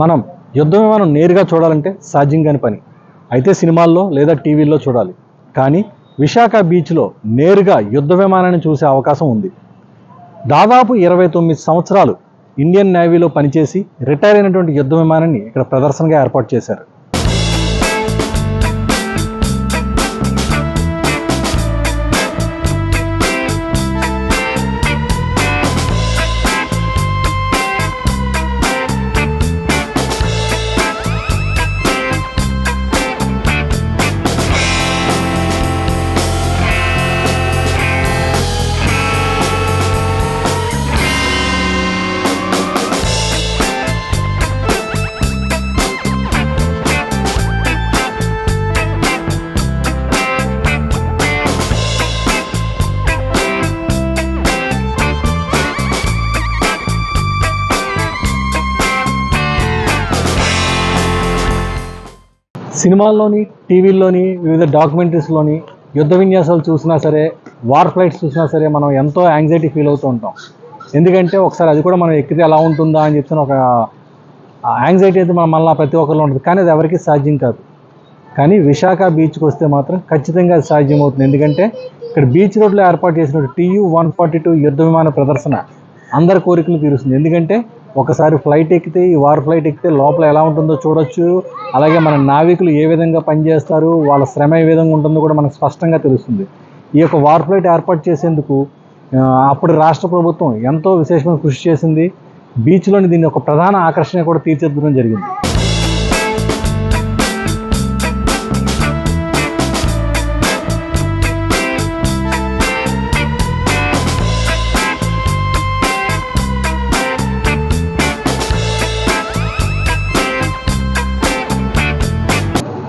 మనం యుద్ధ విమానం నేరుగా చూడాలంటే సాధ్యం కాని పని. అయితే సినిమాల్లో లేదా టీవీల్లో చూడాలి. కానీ విశాఖ బీచ్లో నేరుగా యుద్ధ విమానాన్ని చూసే అవకాశం ఉంది. దాదాపు ఇరవై తొమ్మిది సంవత్సరాలు ఇండియన్ నేవీలో పనిచేసి రిటైర్ అయినటువంటి యుద్ధ విమానాన్ని ఇక్కడ ప్రదర్శనగా ఏర్పాటు చేశారు. సినిమాల్లోని టీవీల్లోని వివిధ డాక్యుమెంటరీస్లోని యుద్ధ విన్యాసాలు చూసినా సరే వార్ ఫ్లైట్స్ చూసినా సరే మనం ఎంతో యాంగ్జైటీ ఫీల్ అవుతూ ఉంటాం. ఎందుకంటే ఒకసారి అది కూడా మనం ఎక్కితే ఎలా ఉంటుందా అని చెప్పిన ఒక యాంగ్జైటీ అయితే మన మళ్ళీ ప్రతి ఒక్కరిలో ఉంటుంది. కానీ అది ఎవరికీ సాధ్యం కాదు. కానీ విశాఖ బీచ్కి వస్తే మాత్రం ఖచ్చితంగా అది సాధ్యం అవుతుంది ఎందుకంటే ఇక్కడ బీచ్ రోడ్లో ఏర్పాటు చేసిన టీయూ వన్ ఫార్టీ టూ యుద్ధ విమాన ప్రదర్శన అందరి కోరికలు తీరుస్తుంది. ఎందుకంటే ఒకసారి ఫ్లైట్ ఎక్కితే ఈ వార్ ఫ్లైట్ ఎక్కితే లోపల ఎలా ఉంటుందో చూడొచ్చు. అలాగే మన నావికులు ఏ విధంగా పనిచేస్తారు వాళ్ళ శ్రమ ఏ విధంగా ఉంటుందో కూడా మనకు స్పష్టంగా తెలుస్తుంది. ఈ యొక్క వార్ ఫ్లైట్ ఏర్పాటు చేసేందుకు అప్పుడు రాష్ట్ర ప్రభుత్వం ఎంతో విశేషమైన కృషి చేసింది. బీచ్లోని దీన్ని ఒక ప్రధాన ఆకర్షణ కూడా తీర్చిదిద్దడం జరిగింది.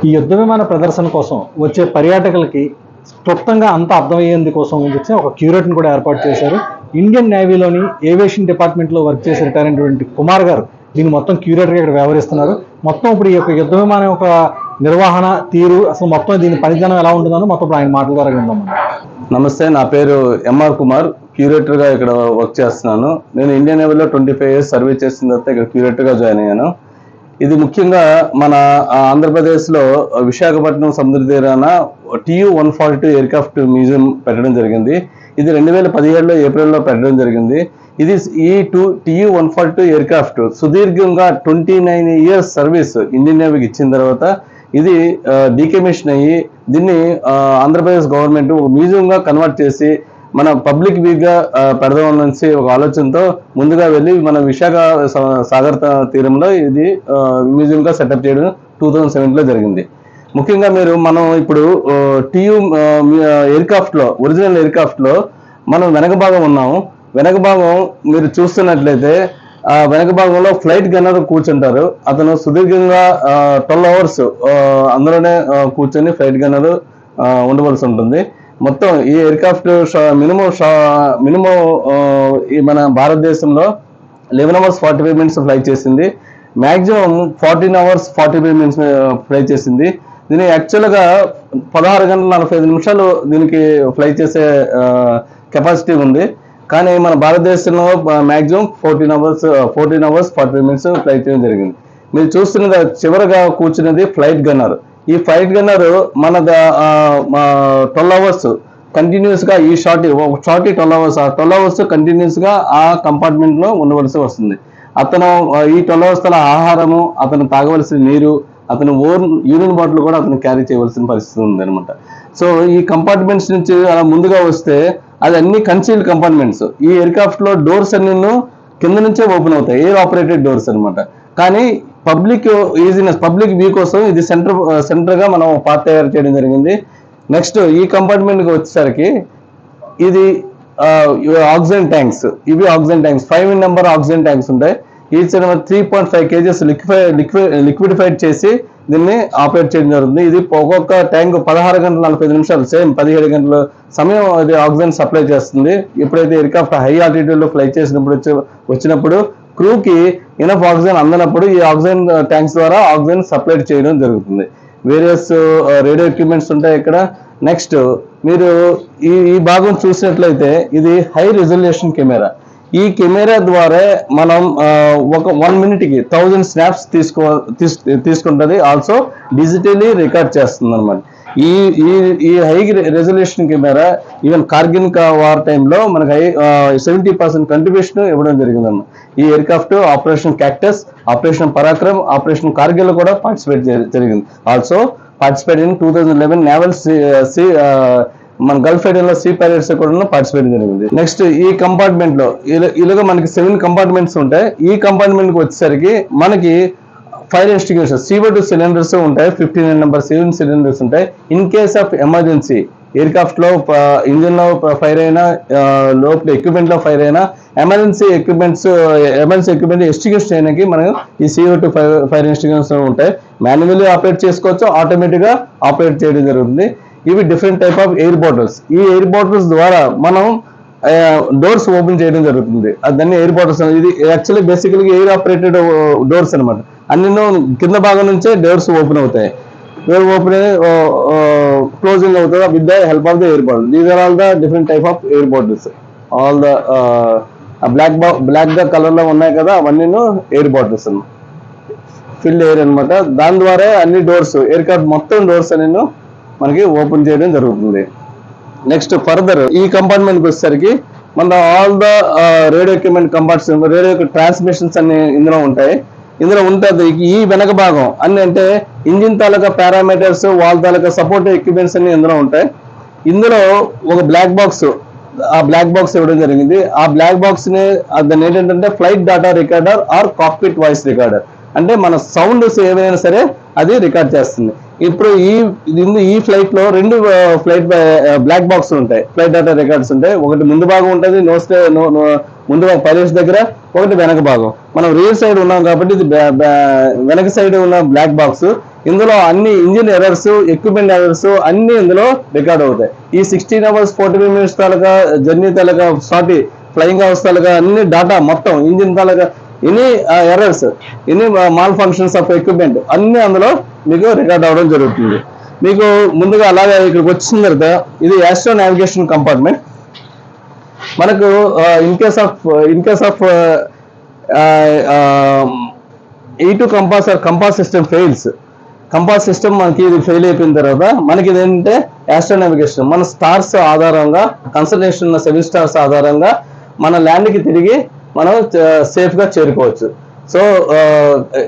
ఈ యుద్ధ విమాన ప్రదర్శన కోసం వచ్చే పర్యాటకులకి క్లుప్తంగా అంతా అర్థమయ్యేందు కోసం వచ్చి ఒక క్యూరేట్ని కూడా ఏర్పాటు చేశారు. ఇండియన్ నేవీలోని ఏవియేషన్ డిపార్ట్మెంట్లో వర్క్ చేసి రిటైర్ అయినటువంటి కుమార్ గారు దీన్ని మొత్తం క్యూరేటర్గా ఇక్కడ వ్యవహరిస్తున్నారు. మొత్తం ఇప్పుడు ఈ యొక్క యుద్ధ విమానం యొక్క నిర్వహణ తీరు అసలు మొత్తం దీని పనితనం ఎలా ఉంటుందో మొత్తం ఇప్పుడు ఆయన మాటల ద్వారా విందాం నమస్తే నా పేరు ఎంఆర్ కుమార్ క్యూరేటర్గా ఇక్కడ వర్క్ చేస్తున్నాను. నేను ఇండియన్ నేవీలో ట్వంటీ ఫైవ్ ఇయర్స్ సర్వీస్ చేసిన తర్వాత ఇక్కడ క్యూరేటర్గా జాయిన్ అయ్యాను. ఇది ముఖ్యంగా మన ఆంధ్రప్రదేశ్లో విశాఖపట్నం సముద్ర తీరాన TU one forty two aircraft museum పెట్టడం జరిగింది. ఇది రెండు వేల పదిహేడులో ఏప్రిల్లో పెట్టడం జరిగింది. ఇది ఈ two TU one forty two aircraft సుదీర్ఘంగా twenty nine years service Indian నేవీకి ఇచ్చిన తర్వాత ఇది డీకమిషన్ అయ్యి దీన్ని ఆంధ్రప్రదేశ్ గవర్నమెంట్ ఒక మ్యూజియంగా కన్వర్ట్ చేసి మన పబ్లిక్ వీక్గా పెడదాం అనేసి ఒక ఆలోచనతో ముందుగా వెళ్ళి మన విశాఖ సాగర్ తీరంలో ఇది మ్యూజియంగా సెటప్ చేయడం టూ థౌజండ్ సెవెన్లో జరిగింది. ముఖ్యంగా మీరు మనం ఇప్పుడు టీయు ఎయిర్క్రాఫ్ట్లో ఒరిజినల్ ఎయిర్క్రాఫ్ట్లో మనం వెనక భాగం ఉన్నాము. వెనక భాగం మీరు చూస్తున్నట్లయితే ఆ వెనక భాగంలో ఫ్లైట్ గన్నర్ కూర్చుంటారు. అతను సుదీర్ఘంగా ట్వెల్వ్ అవర్స్ అందులోనే కూర్చొని ఫ్లైట్ గన్నర్ ఉండవలసి ఉంటుంది. మొత్తం ఈ ఎయిర్క్రాఫ్ట్ మినిమం మినిమం ఈ మన భారతదేశంలో eleven hours forty five minutes fly చేసింది. Maximum fourteen hours forty five minutes fly చేసింది. దీని యాక్చువల్గా పదహారు గంటల నలభై ఐదు నిమిషాలు దీనికి ఫ్లై చేసే కెపాసిటీ ఉంది. కానీ మన భారతదేశంలో maximum fourteen hours fourteen hours forty five minutes fly చేయడం జరిగింది. మీరు చూస్తున్నది చివరగా కూర్చున్నది ఫ్లైట్ గన్నర్ ఈ ఫ్లైట్ గన్నర్ మన ట్వెల్వ్ అవర్స్ కంటిన్యూస్గా ఈ షార్ట్ ఒక షార్ట్ ట్వెల్వ్ అవర్స్ ఆ ట్వెల్వ్ అవర్స్ కంటిన్యూస్గా ఆ కంపార్ట్మెంట్లో ఉండవలసి వస్తుంది. అతను ఈ ట్వెల్వ్ అవర్స్ తల ఆహారము అతను తాగవలసిన నీరు అతను ఓర్ యూరిన్ బాటిల్ కూడా అతను క్యారీ చేయవలసిన పరిస్థితి ఉంది అనమాట సో ఈ కంపార్ట్మెంట్స్ నుంచి అలా ముందుగా వస్తే అది అన్ని కన్సీల్డ్ కంపార్ట్మెంట్స్ ఈ ఎయిర్క్రాఫ్ట్లో డోర్స్ అన్ని కింద నుంచే ఓపెన్ అవుతాయి ఎయిర్ ఆపరేటెడ్ డోర్స్ అనమాట కానీ పబ్లిక్ ఈజీనెస్ పబ్లిక్ వ్యూ కోసం ఇది సెంటర్ సెంటర్గా మనం పార్ట్ తయారు చేయడం జరిగింది. నెక్స్ట్ ఈ కంపార్ట్మెంట్కి వచ్చేసరికి ఇది ఆక్సిజన్ ట్యాంక్స్ ఇవి oxygen tanks. Five number oxygen tanks ఉంటాయి. Each three point five kgs liquefy liquid liquidified చేసి దీన్ని ఆపరేట్ చేయడం జరుగుతుంది. ఇది ఒక్కొక్క ట్యాంక్ పదహారు గంటల నలభై నిమిషాలు సేమ్ పదిహేడు గంటల సమయం అది ఆక్సిజన్ సప్లై చేస్తుంది. ఎప్పుడైతే ఎయిర్క్రాఫ్ట్ హై ఆల్టిట్యూడ్లో ఫ్లై చేసినప్పుడు వచ్చి- వచ్చినప్పుడు క్రూకి ఇనఫ్ ఆక్సిజన్ అందనప్పుడు ఈ ఆక్సిజన్ ట్యాంక్స్ uh, ద్వారా ఆక్సిజన్ సప్లై చేయడం జరుగుతుంది. వేరియస్ రేడియో ఎక్విప్మెంట్స్ ఉంటాయి ఇక్కడ. నెక్స్ట్ మీరు ఈ ఈ భాగం చూసినట్లయితే ఇది హై రిజల్యూషన్ కెమెరా. ఈ కెమెరా ద్వారా మనం uh, ఒక వన్ మినిట్కి థౌజండ్ స్నాప్స్ తీసుకో తీసుకుంటుంది. ఆల్సో డిజిటలీ రికార్డ్ చేస్తుంది అనమాట ఈ ఈ ఈ high resolution camera even Kargil war టైంలో మనకి హై సెవెంటీ పర్సెంట్ కంట్రిబ్యూషన్ ఇవ్వడం జరిగిందన్న. ఈ aircraft operation cactus operation Parakram operation Kargil కూడా పార్టిసిపేట్ జరిగింది. Also participate in two thousand eleven naval sea మన గల్ఫ్ ఏరియాలో సీ పైలట్స్ కూడా పార్టిసిపేట్ జరిగింది. నెక్స్ట్ ఈ కంపార్ట్మెంట్లో ఇలా- ఇలాగ మనకి సెవెన్ కంపార్ట్మెంట్స్ ఉంటాయి. ఈ కంపార్ట్మెంట్కి వచ్చేసరికి మనకి ఫైర్ ఎస్టిగేషన్ సీవర్ టూ సిలిండర్స్ ఉంటాయి fifty nine number seven cylinders ఉంటాయి. ఇన్ కేస్ ఆఫ్ ఎమర్జెన్సీ ఎయిర్క్రాఫ్ట్లో ఇంజిన్లో ఫైర్ అయినా లోపల ఎక్విప్మెంట్లో ఫైర్ అయినా emergency equipments emergency equipment extinguisher చేయడానికి మనం ఈ సీఓ టూ ఫైర్ ఫైర్ ఉంటాయి. మాన్యువల్లీ ఆపరేట్ చేసుకోవచ్చు ఆటోమేటిక్గా ఆపరేట్ చేయడం జరుగుతుంది. ఇవి different type of air bottles ఈ ఎయిర్ బాటిల్స్ ద్వారా మనం డోర్స్ ఓపెన్ చేయడం జరుగుతుంది. దాన్ని ఎయిర్ బాటిల్స్ ఇది యాక్చువల్లీ బేసికల్గా ఎయిర్ ఆపరేటెడ్ డోర్స్ అనమాట అన్ని కింద భాగం నుంచే డోర్స్ ఓపెన్ అవుతాయి. డోర్ ఓపెన్ క్లోజింగ్ అవుతుంది with the help of the airport these are all the different type of airports all the black బ్లాక్గా కలర్లో ఉన్నాయి కదా అవన్నీ ఎయిర్ బాటిల్స్ ఫిల్డ్ ఎయిర్ అనమాట దాని ద్వారా అన్ని డోర్స్ ఎయిర్ క్రాఫ్ట్ మొత్తం డోర్స్ అనేను మనకి ఓపెన్ చేయడం జరుగుతుంది. నెక్స్ట్ ఫర్దర్ ఈ కంపార్ట్మెంట్కి వచ్చేసరికి మన all the radio equipment comparts radio transmissions అన్ని ఇందులో ఉంటాయి. ఇందులో ఉంటుంది ఈ వెనక భాగం. అన్ని అంటే ఇంజిన్ తాలూకా పారామీటర్స్ వాళ్ళ తాలూకా సపోర్ట్ ఎక్విప్మెంట్స్ అన్ని ఇందులో ఉంటాయి. ఇందులో ఒక బ్లాక్ బాక్స్ ఆ బ్లాక్ బాక్స్ ఇవ్వడం జరిగింది. ఆ బ్లాక్ బాక్స్ని దాన్ని ఏంటంటే flight data recorder or cockpit voice recorder అంటే మన సౌండ్స్ ఏవైనా సరే అది రికార్డ్ చేస్తుంది. ఇప్పుడు ఈ ఈ ఫ్లైట్లో రెండు ఫ్లైట్ బ్లాక్ బాక్స్ ఉంటాయి. ఫ్లైట్ డేటా రికార్డ్స్ ఉంటాయి. ఒకటి ముందు భాగం ఉంటుంది నో స్టే ముందు భాగం పైలట్స్ దగ్గర ఒకటి వెనక భాగం. మనం రియర్ సైడ్ ఉన్నాం కాబట్టి ఇది వెనక సైడ్ ఉన్న బ్లాక్ బాక్స్ ఇందులో అన్ని ఇంజిన్ ఎర్రర్స్ ఎక్విప్మెంట్ ఎర్రర్స్ అన్ని ఇందులో రికార్డ్ అవుతాయి. ఈ sixteen hours forty five minutes తాలూకా జర్నీ తాలూకా సారీ ఫ్లయింగ్ అవర్స్ తాలూకా అన్ని డాటా మొత్తం engine taluka any errors any malfunctions of equipment అన్ని అందులో మీకు రికార్డ్ అవ్వడం జరుగుతుంది. మీకు ముందుగా అలాగే ఇక్కడికి వచ్చిన తర్వాత ఇది యాస్ట్రో నావిగేషన్ కంపార్ట్మెంట్ మనకు in case of in case of ఈ to compass or compass system fails compass system మనకి ఇది ఫెయిల్ అయిపోయిన తర్వాత మనకి ఇదేంటంటే ఏంటంటే యాస్ట్రో నావిగేషన్ మన స్టార్స్ ఆధారంగా కన్సల్టేషన్ సెవెన్ స్టార్స్ ఆధారంగా మన ల్యాండ్కి తిరిగి మనం సేఫ్గా చేరుకోవచ్చు. సో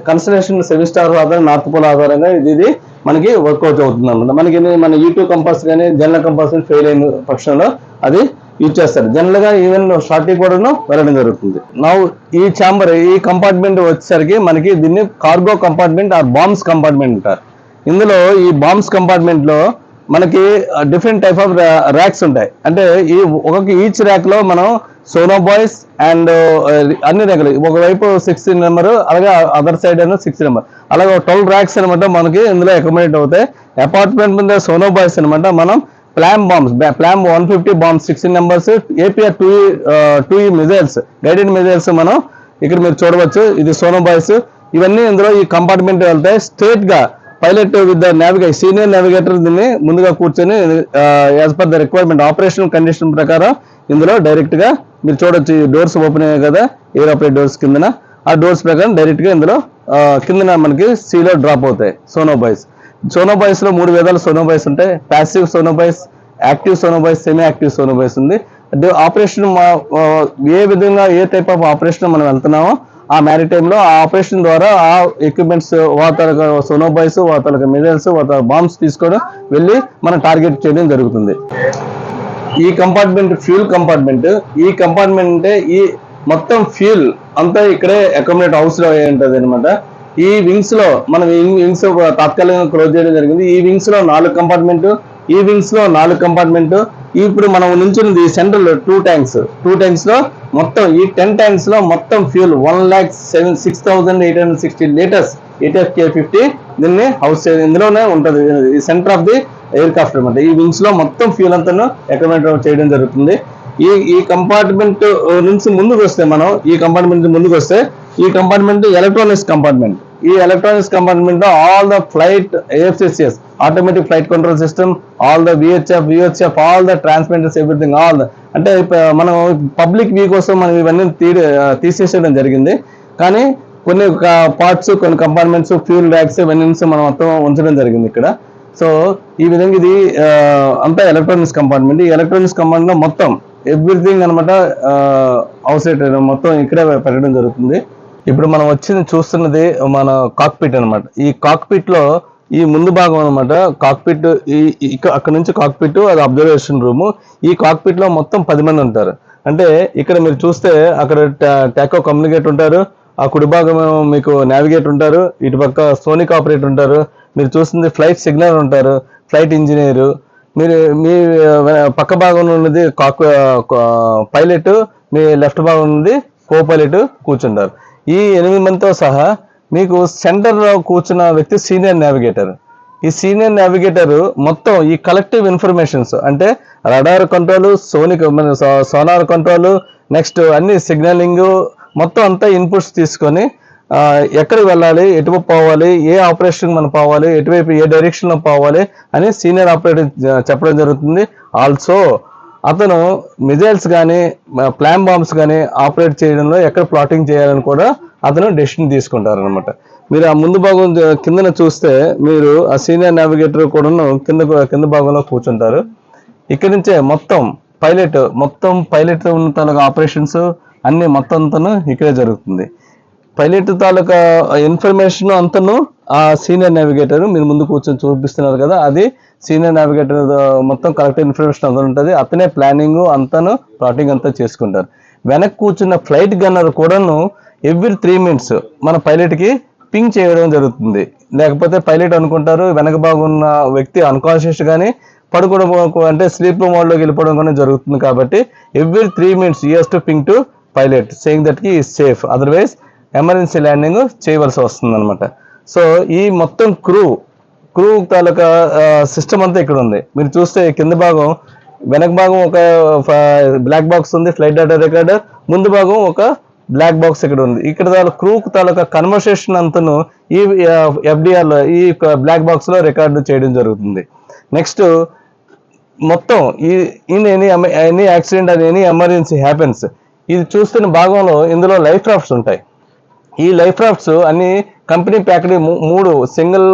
కన్సలేషన్ సెవెన్ స్టార్ ఆధారం నార్త్ పోల్ ఆధారంగా ఇది ఇది మనకి వర్కౌట్ అవుతుంది అనమాట మనకి మన యూట్యూబ్ టూ కంపాస్ కానీ జనరల్ కంపాస్ ఫెయిల్ అయిన పక్షంలో అది యూజ్ చేస్తారు. జనరల్గా ఈవెన్ షార్టీ కూడాను వెళ్ళడం జరుగుతుంది. నా ఈ ఛాంబర్ ఈ కంపార్ట్మెంట్ వచ్చేసరికి మనకి దీన్ని cargo compartment or bombs compartment అంటారు. ఇందులో ఈ బాంబ్స్ కంపార్ట్మెంట్లో మనకి డిఫరెంట్ టైప్ ఆఫ్ ర్యాక్స్ ఉంటాయి. అంటే ఈ ఒక ఈచ్ ర్యాక్లో మనం సోనో బాయ్స్ అండ్ అన్ని రకాలు ఒకవైపు సిక్స్త్ నెంబర్ అలాగే అదర్ సైడ్ అయినా సిక్స్ నెంబర్ అలాగే ట్వెల్వ్ ర్యాక్స్ అనమాట మనకి ఇందులో అకామిడేట్ అవుతాయి. అపార్ట్మెంట్ మీద సోనో బాయ్స్ అనమాట మనం ప్లామ్ bombs ప్లామ్ one fifty bombs sixteen numbers APR two two missiles guided missiles మనం ఇక్కడ మీరు చూడవచ్చు. ఇది సోనో బాయ్స్ ఇవన్నీ ఇందులో ఈ కంపార్ట్మెంట్ వెళ్తాయి. స్ట్రేట్గా pilot with the navigator senior navigator దీన్ని ముందుగా కూర్చొని as per the requirement operation condition ప్రకారం ఇందులో డైరెక్ట్గా మీరు చూడొచ్చు ఈ డోర్స్ ఓపెన్ అయ్యాయి కదా ఎయిర్ ఆపరేట్ డోర్స్ కిందన. ఆ డోర్స్ ప్రకారం డైరెక్ట్గా ఇందులో కిందన మనకి సీలో డ్రాప్ అవుతాయి సోనోబాయిస్ బాయ్స్లో మూడు విధాల సోనోబాయిస్ ఉంటాయి. Passive sonobuoys active sonobuoys semi active sonobuoys ఉంది. అంటే ఆపరేషన్ ఏ విధంగా ఏ టైప్ ఆఫ్ ఆపరేషన్ మనం వెళ్తున్నామో ఆ మ్యారిటైమ్లో ఆ ఆపరేషన్ ద్వారా ఆ ఎక్విప్మెంట్స్ వాతాల సోనో బాయ్స్ మిజైల్స్ వాతాల బాంబ్స్ తీసుకొని వెళ్ళి మనం టార్గెట్ చేయడం జరుగుతుంది. ఈ కంపార్ట్మెంట్ ఫ్యూల్ కంపార్ట్మెంట్ ఈ కంపార్ట్మెంట్ అంటే ఈ మొత్తం ఫ్యూల్ అంతా ఇక్కడే అకామిడేట్ హౌస్లో ఉంటుంది అనమాట ఈ వింగ్స్లో మనం వింగ్స్ తాత్కాలికంగా క్లోజ్ చేయడం జరిగింది. ఈ వింగ్స్లో నాలుగు కంపార్ట్మెంట్ ఈ వింగ్స్లో నాలుగు కంపార్ట్మెంట్. ఇప్పుడు మనం నుంచున్నది సెంట్రల్ టూ ట్యాంక్స్ టూ ట్యాంక్స్లో మొత్తం ఈ టెన్ ట్యాంక్స్లో మొత్తం fuel one lakh seven six thousand eight hundred sixty litres ATF K fifty దీన్ని హౌస్ ఇందులోనే ఉంటుంది. ఈ సెంటర్ ఆఫ్ ది ఎయిర్క్రాఫ్ట్ అనమాట ఈ వింగ్స్లో మొత్తం ఫ్యూల్ అంతా అకామిడేట్ చేయడం జరుగుతుంది. ఈ ఈ కంపార్ట్మెంట్ నుంచి ముందుకు వస్తే మనం ఈ కంపార్ట్మెంట్ ముందుకు వస్తే ఈ కంపార్ట్మెంట్ ఎలక్ట్రానిక్స్ కంపార్ట్మెంట్ ఈ electronics కంపార్ట్మెంట్లో all the flight AFCCS automatic flight control system all the VHF VHF all the transmitters everything all the అంటే మనం పబ్లిక్ వ్యూ కోసం మనం ఇవన్నీ తీ తీసేసేయడం జరిగింది. కానీ కొన్ని పార్ట్స్ కొన్ని కంపార్ట్మెంట్స్ ఫ్యూల్ ర్యాక్స్ ఇవన్నీ మనం మొత్తం ఉంచడం జరిగింది ఇక్కడ. సో ఈ విధంగా ఇది అంతా ఎలక్ట్రానిక్స్ కంపార్ట్మెంట్ ఈ ఎలక్ట్రానిక్స్ కంపార్ట్మెంట్ మొత్తం ఎవ్రీథింగ్ అనమాట అవుట్ సైడ్ మొత్తం ఇక్కడే పెట్టడం జరుగుతుంది. ఇప్పుడు మనం వచ్చింది చూస్తున్నది మన కాక్పిట్ అనమాట ఈ కాక్పిట్లో ఈ ముందు భాగం అనమాట కాక్పిట్ ఈ ఇక్కడ అక్కడ నుంచి కాక్పిట్ అది అబ్జర్వేషన్ రూమ్ ఈ కాక్పిట్లో మొత్తం పది మంది ఉంటారు. అంటే ఇక్కడ మీరు చూస్తే అక్కడ టాకో కమ్యూనికేట్ ఉంటారు ఆ కుడి భాగం మీకు నావిగేట్ ఉంటారు ఇటు పక్క సోనిక్ ఆపరేటర్ ఉంటారు మీరు చూస్తుంది ఫ్లైట్ సిగ్నల్ ఉంటారు ఫ్లైట్ ఇంజనీరు మీరు మీ పక్క భాగంలో ఉన్నది కాక్ పైలట్ మీ లెఫ్ట్ భాగం ఉన్నది కో పైలట్ కూర్చుంటారు. ఈ ఎనిమిది మందితో సహా మీకు సెంటర్లో కూర్చున్న వ్యక్తి సీనియర్ నావిగేటర్ ఈ సీనియర్ నావిగేటర్ మొత్తం ఈ కలెక్టివ్ ఇన్ఫర్మేషన్స్ అంటే రడార్ కంట్రోల్ సోనిక్ మన సో- సోనార్ కంట్రోల్ నెక్స్ట్ అన్ని సిగ్నలింగ్ మొత్తం అంతా ఇన్పుట్స్ తీసుకొని ఎక్కడికి వెళ్ళాలి ఎటువైపు పోవాలి ఏ ఆపరేషన్కి మనం పోవాలి ఎటువైపు ఏ డైరెక్షన్లో పోవాలి అని సీనియర్ ఆపరేటర్ చెప్పడం జరుగుతుంది. ఆల్సో అతను మిజైల్స్ కానీ ప్లాన్ బాంబ్స్ కానీ ఆపరేట్ చేయడంలో ఎక్కడ ప్లాటింగ్ చేయాలని కూడా అతను డెసిషన్ తీసుకుంటారు అనమాట మీరు ఆ ముందు భాగం కిందన చూస్తే మీరు ఆ సీనియర్ నావిగేటర్ కూడాను కింద కింద భాగంలో కూర్చుంటారు. ఇక్కడి నుంచే మొత్తం పైలట్ మొత్తం పైలట్ ఉన్న తాలూకా ఆపరేషన్స్ అన్ని మొత్తం అంతను ఇక్కడే జరుగుతుంది. పైలట్ తాలూకా ఇన్ఫర్మేషన్ అంతను ఆ సీనియర్ నావిగేటర్ మీరు ముందు కూర్చొని చూపిస్తున్నారు కదా అది సీనియర్ నావిగేటర్ మొత్తం కరెక్ట్ ఇన్ఫర్మేషన్ అంతా ఉంటుంది. అతనే ప్లానింగ్ అంతాను ప్లాటింగ్ అంతా చేసుకుంటారు. వెనక్కి కూర్చున్న ఫ్లైట్ గన్నర్ కూడాను ఎవ్రీ త్రీ మినిట్స్ మన పైలట్కి పింగ్ చేయడం జరుగుతుంది. లేకపోతే పైలట్ అనుకుంటారు వెనక బాగున్న వ్యక్తి అన్కాన్షియస్ కానీ పడుకోవడం అంటే స్లీప్ మోడ్లోకి వెళ్ళిపోవడం కూడా జరుగుతుంది కాబట్టి every three minutes US to ping to pilot saying దట్కి safe otherwise emergency landing చేయవలసి వస్తుంది అనమాట సో ఈ మొత్తం క్రూ క్రూ తాలూకా సిస్టమ్ అంతా ఇక్కడ ఉంది. మీరు చూస్తే కింద భాగం వెనక భాగం ఒక బ్లాక్ బాక్స్ ఉంది ఫ్లైట్ డేటా రికార్డర్ ముందు భాగం ఒక బ్లాక్ బాక్స్ ఇక్కడ ఉంది. ఇక్కడ తాలూకా క్రూ తాలూకా కన్వర్సేషన్ అంతను ఈ ఎఫ్డిఆర్లో ఈ బ్లాక్ బాక్స్లో రికార్డు చేయడం జరుగుతుంది. నెక్స్ట్ మొత్తం ఈ ఇన్ ఎనీ ఎనీ యాక్సిడెంట్ అని ఎనీ ఎమర్జెన్సీ హ్యాపెన్స్ ఇది చూస్తున్న భాగంలో ఇందులో లైఫ్ క్రాఫ్ట్స్ ఉంటాయి. ఈ లైఫ్ రాఫ్ట్స్ అన్ని కంపెనీ ప్యాకెడ్ మూడు single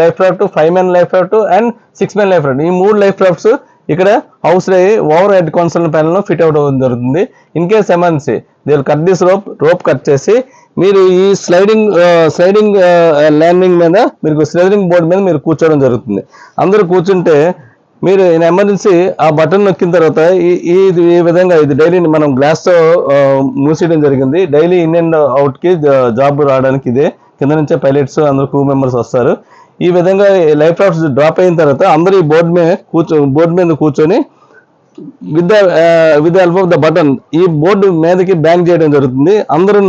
life raft five men life raft and six men life raft. ఈ మూడు లైఫ్ రాఫ్ట్స్ ఇక్కడ house overhead console panel fit out అవ్వడం జరుగుతుంది. ఇన్ కేస్ ఎమర్జెన్సీ దీని cut this rope rope cut చేసి మీరు ఈ స్లైడింగ్ స్లైడింగ్ ల్యాండింగ్ మీద మీరు స్లైడింగ్ బోర్డ్ మీద మీరు కూర్చోవడం జరుగుతుంది. అందరూ కూర్చుంటే మీరు ఎమర్జెన్సీ ఆ బటన్ నొక్కిన తర్వాత ఈ ఈ విధంగా ఇది డైలీ మనం గ్లాస్తో మూసేయడం జరిగింది. డైలీ ఇన్ అండ్ అవుట్కి జాబ్ రావడానికి ఇదే. కింద నుంచే పైలట్స్ అందరు క్రూ మెంబర్స్ వస్తారు. ఈ విధంగా లైఫ్ రాఫ్ట్స్ డ్రాప్ అయిన తర్వాత అందరూ ఈ బోర్డు మీద కూర్చో బోర్డు మీద కూర్చొని with the with help of the button ఈ బోర్డు మీదకి బ్యాంక్ చేయడం జరుగుతుంది. అందరూ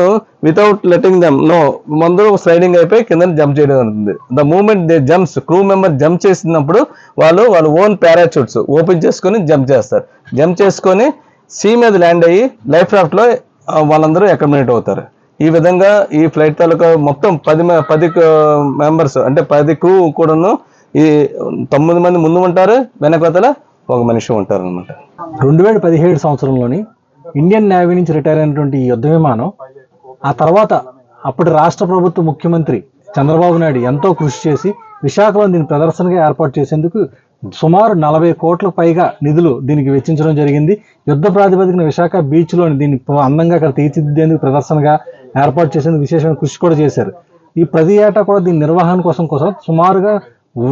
వితౌట్ లెటింగ్ దమ్ నో అందరూ స్లైడింగ్ అయిపోయి కింద జంప్ చేయడం జరుగుతుంది. The moment they jumps crew member jump చేసినప్పుడు వాళ్ళు వాళ్ళ ఓన్ పారాచూట్స్ ఓపెన్ చేసుకొని జంప్ చేస్తారు. జంప్ చేసుకొని సీ మీద ల్యాండ్ అయ్యి లైఫ్ రాఫ్ట్లో వాళ్ళందరూ అకామిడేట్ అవుతారు. ఈ విధంగా ఈ ఫ్లైట్ తాలూకా మొత్తం పది పది మెంబర్స్ అంటే పది క్రూ కూడాను ఈ తొమ్మిది మంది ముందు ఉంటారు వెనకతల ఒక మనిషి ఉంటారు అనమాట రెండు వేల పదిహేడు సంవత్సరంలోని ఇండియన్ నేవీ నుంచి రిటైర్ అయినటువంటి ఈ యుద్ధ విమానం ఆ తర్వాత అప్పటి రాష్ట్ర ప్రభుత్వ ముఖ్యమంత్రి చంద్రబాబు నాయుడు ఎంతో కృషి చేసి విశాఖలో దీని ప్రదర్శనగా ఏర్పాటు చేసేందుకు సుమారు నలభై కోట్ల పైగా నిధులు దీనికి వెచ్చించడం జరిగింది. యుద్ధ ప్రాతిపదికన విశాఖ బీచ్లోని దీన్ని అందంగా అక్కడ తీర్చిదిద్దేందుకు ప్రదర్శనగా ఏర్పాటు చేసేందుకు విశేషమైన కృషి కూడా చేశారు. ఈ ప్రతి ఏటా కూడా దీని నిర్వహణ కోసం కోసం సుమారుగా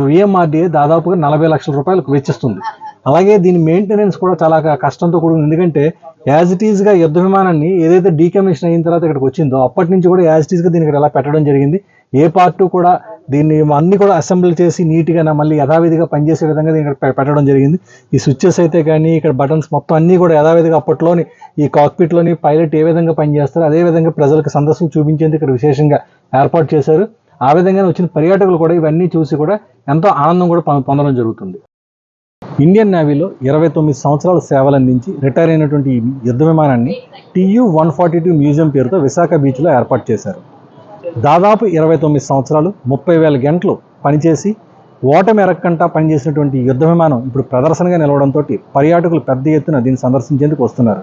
విఎంఆర్డీఏ దాదాపుగా నలభై లక్షల రూపాయలకు వెచ్చిస్తుంది. అలాగే దీని మెయింటెనెన్స్ కూడా చాలా కష్టంతో కూడుకుంది ఎందుకంటే యాజ్ ఇట్ ఈజ్గా యుద్ధ విమానాన్ని ఏదైతే డీకమిషన్ అయిన తర్వాత ఇక్కడికి వచ్చిందో అప్పటి నుంచి కూడా యాజ్ ఇట్ ఈస్గా దీన్ని ఇక్కడ ఎలా పెట్టడం జరిగింది ఏ పార్టు కూడా దీన్ని అన్ని కూడా అసెంబ్లీ చేసి నీట్గా మళ్ళీ యథావిధిగా పనిచేసే విధంగా దీన్ని ఇక్కడ పెట్టడం జరిగింది. ఈ స్విచ్చెస్ అయితే కానీ ఇక్కడ బటన్స్ మొత్తం అన్ని కూడా యథావిధిగా అప్పట్లోని ఈ కాక్పిట్లోని పైలట్ ఏ విధంగా పనిచేస్తారో అదేవిధంగా ప్రజలకు సందర్శన చూపించేందుకు ఇక్కడ విశేషంగా ఏర్పాటు చేశారు. ఆ విధంగానే వచ్చిన పర్యాటకులు కూడా ఇవన్నీ చూసి కూడా ఎంతో ఆనందం కూడా పొందడం జరుగుతుంది. ఇండియన్ నేవీలో ఇరవై తొమ్మిది సంవత్సరాల సేవలందించి రిటైర్ అయినటువంటి యుద్ధ విమానాన్ని TU one forty two museum పేరుతో విశాఖ బీచ్లో ఏర్పాటు చేశారు. దాదాపు ఇరవై తొమ్మిది సంవత్సరాలు ముప్పై వేల గంటలు పనిచేసి ఓటమి ఎరక్కంట పనిచేసినటువంటి యుద్ధ విమానం ఇప్పుడు ప్రదర్శనగా నిలవడంతో పర్యాటకులు పెద్ద ఎత్తున దీన్ని సందర్శించేందుకు వస్తున్నారు.